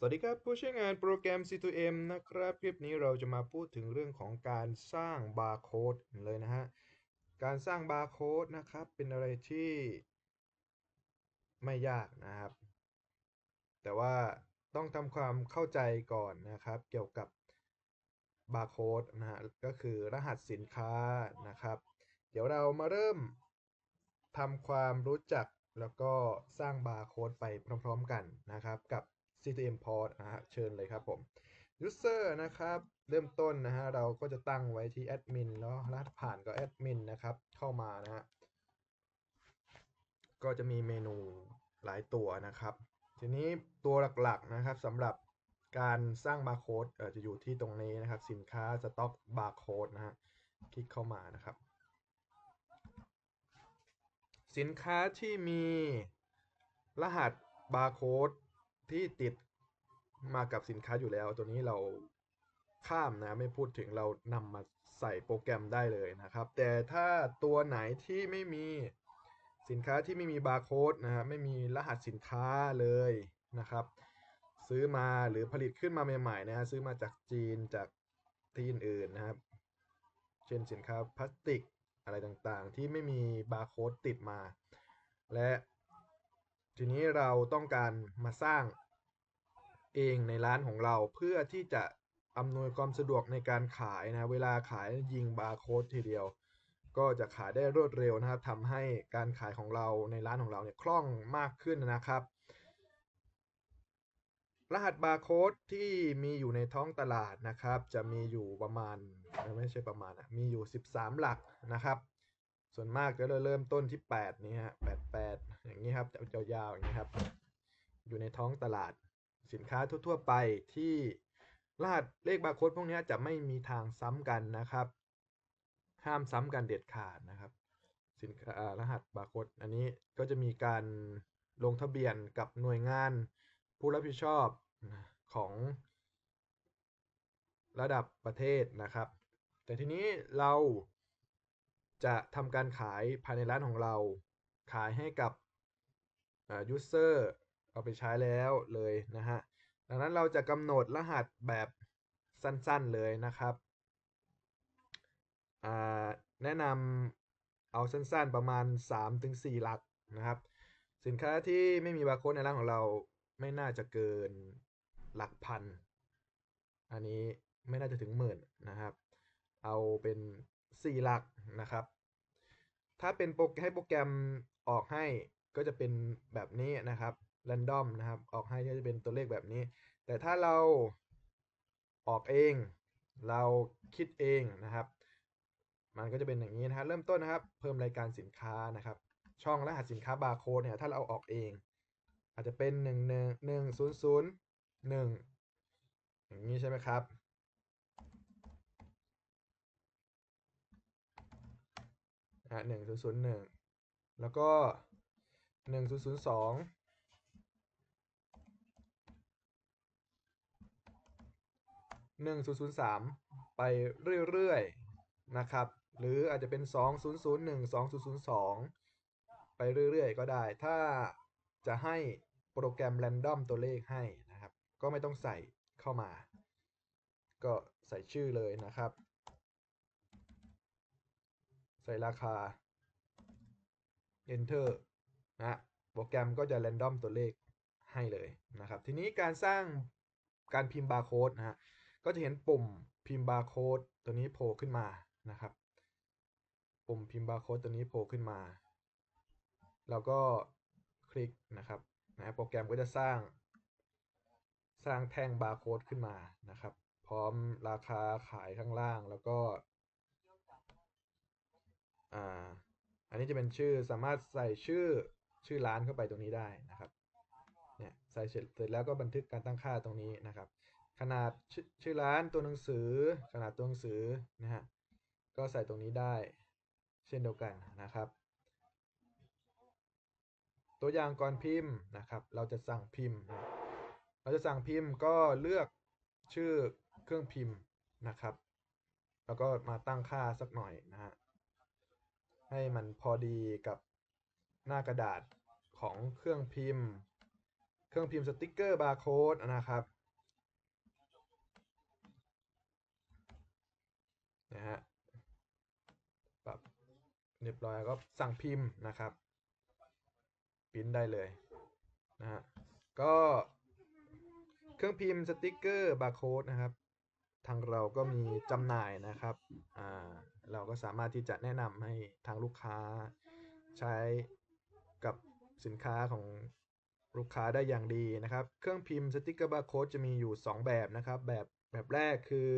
สวัสดีครับ ผู้ใช้งานโปรแกรม C2M นะครับ คลิปนี้เราจะมาพูดถึงเรื่องของการสร้างบาร์โค้ดเลยนะฮะ การสร้างบาร์โค้ดนะครับ เป็นอะไรที่ไม่ยากนะครับ แต่ว่าต้องทำความเข้าใจก่อนนะครับ เกี่ยวกับบาร์โค้ดนะฮะ ก็คือรหัสสินค้านะครับ เดี๋ยวเรามาเริ่มทำความรู้จักแล้วก็สร้างบาร์โค้ดไปพร้อม ๆ กันนะครับกับ CTM port นะฮะเชิญเลยครับผม user นะครับ เริ่มต้นนะฮะเราก็จะตั้งไว้ที่ admin แล้วรหัสผ่านก็ admin นะครับ เข้ามานะฮะก็จะมีเมนูหลายตัวนะครับ ทีนี้ตัวหลักๆนะครับสำหรับการสร้างบาร์โค้ดจะอยู่ที่ตรงนี้นะครับ สินค้าสต็อกบาร์โค้ดนะฮะคลิกเข้ามานะครับ สินค้าที่มีรหัสบาร์โค้ด ที่ติดมากับสินค้าอยู่แล้ว ตัวนี้เราข้ามนะไม่พูดถึงเรานำมาใส่โปรแกรมได้เลยนะครับ แต่ถ้าตัวไหนที่ไม่มีสินค้าที่ไม่มีบาร์โค้ดนะฮะไม่มีรหัสสินค้าเลยนะครับ ซื้อมาหรือผลิตขึ้นมาใหม่ๆนะฮะซื้อมาจากจีนจากที่อื่นๆนะครับ เช่นสินค้าพลาสติกอะไรต่างๆ ที่ไม่มีบาร์โค้ดติดมา และ ทีนี้เราต้องการมาสร้างเองในร้านของเราเพื่อที่จะอำนวยความสะดวกในการขายนะเวลาขายยิงบาร์โค้ดทีเดียว ก็จะขายได้รวดเร็วนะครับทำให้การขายของเราในร้านของเราเนี่ยคล่องมากขึ้นนะครับ รหัสบาร์โค้ดที่มีอยู่ในท้องตลาดนะครับ จะมีอยู่ประมาณไม่ใช่ประมาณอะมีอยู่ 13 หลักนะครับ ส่วนมากจะเริ่มต้นที่8นี่ฮะ8 8อย่างนี้ครับยาวๆอย่างนี้ครับ อยู่ในท้องตลาดสินค้าทั่วๆไปที่รหัสเลขบาร์โค้ดพวกนี้จะไม่มีทางซ้ำกันนะครับ ห้ามซ้ำกันเด็ดขาดนะครับ สินค้ารหัสบาร์โค้ดอันนี้ก็จะมีการลงทะเบียนกับหน่วยงานผู้รับผิดชอบของระดับประเทศนะครับ แต่ทีนี้เรา จะทำการขายภายในร้านของเรา ขายให้กับยูเซอร์เอาไปใช้แล้วเลยนะฮะ ดังนั้นเราจะกำหนดรหัสแบบสั้นๆเลยนะครับ แนะนำเอาสั้นๆประมาณ 3-4 หลักนะครับ สินค้าที่ไม่มีบาร์โค้ดในร้านของเราไม่น่าจะเกินหลักพัน อันนี้ไม่น่าจะถึงหมื่นนะครับ เอาเป็น 4 หลักนะครับ ถ้าเป็นโปรให้โปรแกรมออกให้ก็จะเป็นแบบนี้นะครับ r รนดอมนะครับ ออกให้ก็จะเป็นตัวเลขแบบนี้ แต่ถ้าเราออกเอง เราคิดเองนะครับ มันก็จะเป็นอย่างนี้นะฮะเริ่มต้นนะครับ เพิ่มรายการสินค้านะครับ ช่องรหัสสินค้าบาร์โค้ดเนี่ยถ้าเราออกเอง อาจจะเป็น 1 1 1 0 0 1 อย่างนี้ใช่ไหมครับ อะหนึ่งศูนย์ศูนย์หนึ่งแล้วก็หนึ่งศูนย์ศูนย์สองหนึ่งศูนย์ศูนย์สามไปเรื่อยๆนะครับ หรืออาจจะเป็นสองศูนย์ศูนย์หนึ่งสองศูนย์ศูนย์สองไปเรื่อยๆ ก็ได้ ถ้าจะให้โปรแกรมแรนดอมตัวเลขให้นะครับ ก็ไม่ต้องใส่เข้ามา ก็ใส่ชื่อเลยนะครับ ส่ราคา enter นะโปรแกรมก็จะ r รนดอมตัวเลขให้เลยนะครับ ทีนี้การสร้างการพิมพ์บาร์โค้ดนะฮะก็จะเห็นปุ่มพิมพ์บาร์โค้ดตัวนี้โผล่ขึ้นมานะครับ ปุ่มพิมพ์บาร์โค้ดตัวนี้โผล่ขึ้นมา เราก็คลิกนะครับนะโปรแกรมก็จะสร้าง สร้างแท่งบาร์โค้ดขึ้นมานะครับ พร้อมราคาขายข้างล่างแล้วก็อ่า อั นนี้จะเป็นชื่อสามารถใส่ชื่อชื่อร้านเข้าไปตรงนี้ได้นะครับเนี่ยใส่เสร็จเสร็จแล้วก็บันทึกการตั้งค่าตรงนี้นะครับ ขนาดชชื่อร้านตัวหนังสือ ขนาดตัวหนังสือนะฮะก็ใส่ตรงนี้ได้เช่นเดียวกันนะครับ ตัวอย่างก่อนพิมพ์นะครับ เราจะสั่งพิมพ์ เราจะสั่งพิมพ์ก็เลือกชื่อเครื่องพิมพ์นะครับ แล้วก็มาตั้งค่าสักหน่อยนะฮะ ให้มันพอดีกับหน้ากระดาษของเครื่องพิมพ์ เครื่องพิมพ์สติกเกอร์บาร์โค้ดนะครับนะฮะปรับเรียบร้อยก็สั่งพิมพ์นะครับพิมพ์ได้เลยนะฮะก็เครื่องพิมพ์สติกเกอร์บาร์โค้ดนะครับ ทางเราก็มีจำหน่ายนะครับ เราก็สามารถที่จะแนะนำให้ทางลูกค้าใช้กับสินค้าของลูกค้าได้อย่างดีนะครับ เครื่องพิมพ์สติกเกอร์บาร์โค้ดจะมีอยู่ 2 แบบนะครับ แบบแบบแรกคือ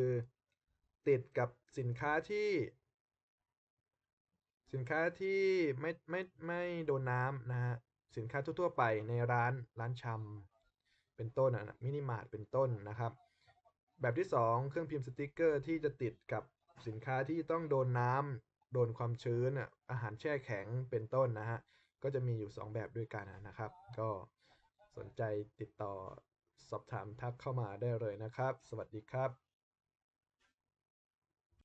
ติดกับสินค้าที่ สินค้าที่ไม่ไม่ไม่โดนน้ำนะฮะ สินค้าทั่วๆไปในร้านร้านชำเป็นต้นอะมินิมาร์ทเป็นต้นนะครับ แบบที่ 2 เครื่องพิมพ์สติกเกอร์ที่จะติดกับสินค้าที่ต้องโดนน้ำโดนความชื้นอะอาหารแช่แข็งเป็นต้นนะฮะ ก็จะมีอยู่ 2 แบบด้วยกันนะครับ ก็สนใจติดต่อสอบถามทักเข้ามาได้เลยนะครับ สวัสดีครับ